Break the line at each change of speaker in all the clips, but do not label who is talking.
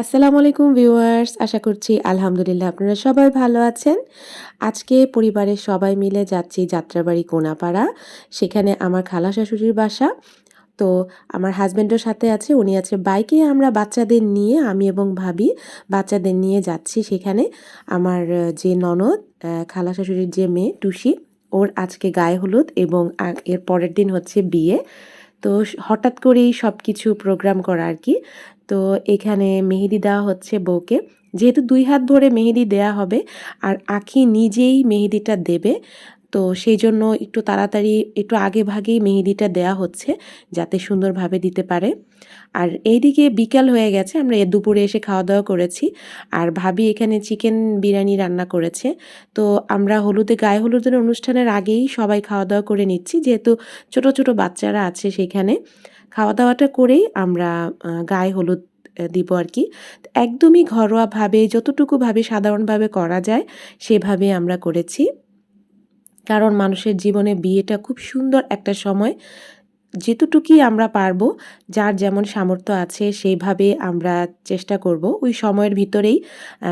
আসসালামু আলাইকুম ভিউয়ার্স, আশা করছি আলহামদুলিল্লাহ আপনারা সবাই ভালো আছেন। আজকে পরিবারের সবাই মিলে যাচ্ছি যাত্রাবাড়ি কোনাপাড়া, সেখানে আমার খালা শাশুড়ির বাসা। তো আমার হাজব্যান্ডের সাথে আছে, উনি আছে বাইকে আমরা বাচ্চাদের নিয়ে, আমি এবং ভাবি, বাচ্চাদের নিয়ে যাচ্ছি সেখানে। আমার যে ননদ খালা শাশুড়ির যে মেয়ে, টুসি, ওর আজকে গায়ে হলুদ এবং এর পরের দিন হচ্ছে বিয়ে। তো হঠাৎ করেই সব কিছু প্রোগ্রাম করা আর কি। তো এখানে মেহেদি দেওয়া হচ্ছে বউকে। যেহেতু দুই হাত ভরে মেহেদি দেয়া হবে, আর আখি নিজেই মেহেদিটা দেবে তো সেই জন্য একটু তাড়াতাড়ি একটু আগে ভাগেই মেহেদিটা দেয়া হচ্ছে, যাতে সুন্দরভাবে দিতে পারে। আর এইদিকে বিকাল হয়ে গেছে, আমরা এ দুপুরে এসে খাওয়া দাওয়া করেছি। আর ভাবি এখানে চিকেন বিরিয়ানি রান্না করেছে। তো আমরা হলুদে, গায়ে হলুদের অনুষ্ঠানের আগেই সবাই খাওয়া দাওয়া করে নিচ্ছি, যেহেতু ছোট ছোট বাচ্চারা আছে সেখানে। খাওয়া দাওয়াটা করেই আমরা গায়ে হলুদ দিব আর কি। একদমই ঘরোয়াভাবে যতটুকুভাবে সাধারণভাবে করা যায়, সেভাবে আমরা করেছি। কারণ মানুষের জীবনে বিয়েটা খুব সুন্দর একটা সময়। যেতটুকুই আমরা পারব, যার যেমন সামর্থ্য আছে সেইভাবে আমরা চেষ্টা করব ওই সময়ের ভিতরেই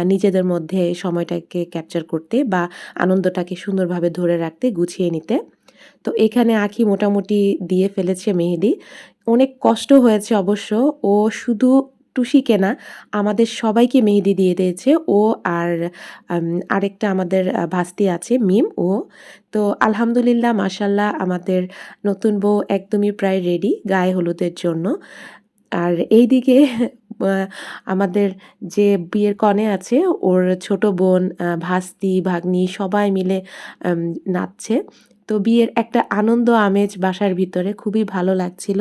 নিজেদের মধ্যে সময়টাকে ক্যাপচার করতে বা আনন্দটাকে সুন্দরভাবে ধরে রাখতে, গুছিয়ে নিতে। তো এখানে আখি মোটামুটি দিয়ে ফেলেছে মেহেদি। অনেক কষ্ট হয়েছে অবশ্য। ও শুধু টুসিকে না। আমাদের সবাইকে মেহেদি দিয়ে দিয়েছে ও আর আরেকটা আমাদের ভাস্তি আছে, মিম, ও। তো আলহামদুলিল্লাহ মাসাল্লাহ আমাদের নতুন বউ একদমই প্রায় রেডি গায়ে হলুদের জন্য। আর এইদিকে আমাদের যে বিয়ের কনে আছে, ওর ছোট বোন ভাস্তি, ভাগ্নি সবাই মিলে নাচছে। তো বিয়ের একটা আনন্দ আমেজ বাসার ভিতরে খুবই ভালো লাগছিল।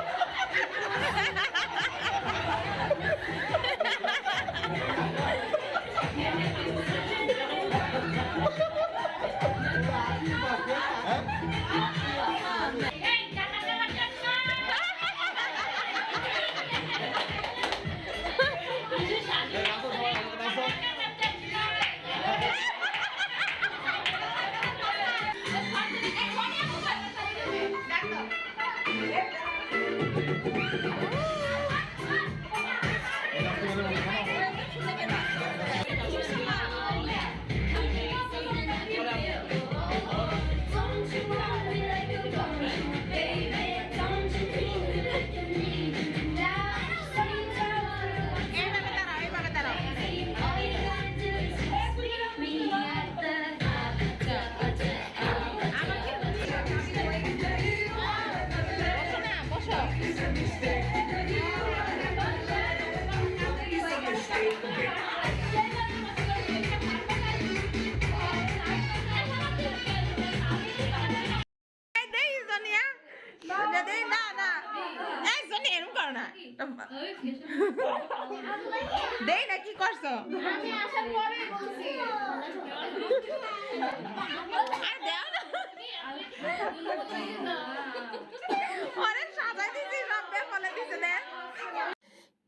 দেই না কি করছ?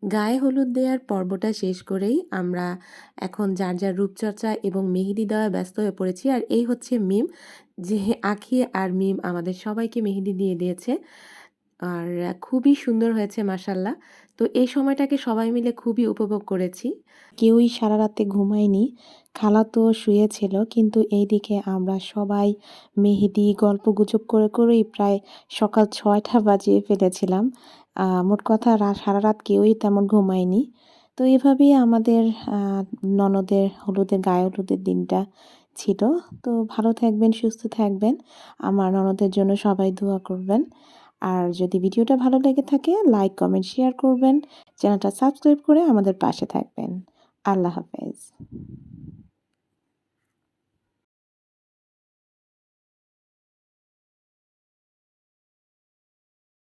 গায়ে হলুদ দেওয়ার পর্বটা শেষ করেই আমরা এখন যার যার রূপচর্চা এবং মেহেদি দেওয়া ব্যস্ত হয়ে পড়েছি আর এই হচ্ছে মিম যে আখি আর মিম আমাদের সবাইকে মেহেদি দিয়ে দিয়েছে। আর খুবই সুন্দর হয়েছে মাসাল্লাহ তো এই সময়টাকে সবাই মিলে খুবই উপভোগ করেছি। কেউই সারা রাতে ঘুমায়নি, খালা তো শুয়েছিল, কিন্তু এইদিকে আমরা সবাই মেহেদি, গল্প গুজব করে করেই প্রায় সকাল ছয়টা বাজিয়ে ফেলেছিলাম। মোট কথা সারা রাত কেউই তেমন ঘুমায়নি। তো এভাবেই আমাদের ননদের হলুদের, গায়ে হলুদের দিনটা ছিল। তো ভালো থাকবেন, সুস্থ থাকবেন। আমার ননদের জন্য সবাই দোয়া করবেন। আর যদি ভিডিওটা ভালো লেগে থাকে লাইক কমেন্ট শেয়ার করবেন। চ্যানেলটা সাবস্ক্রাইব করে আমাদের পাশে থাকবেন। আল্লাহ হাফেজ।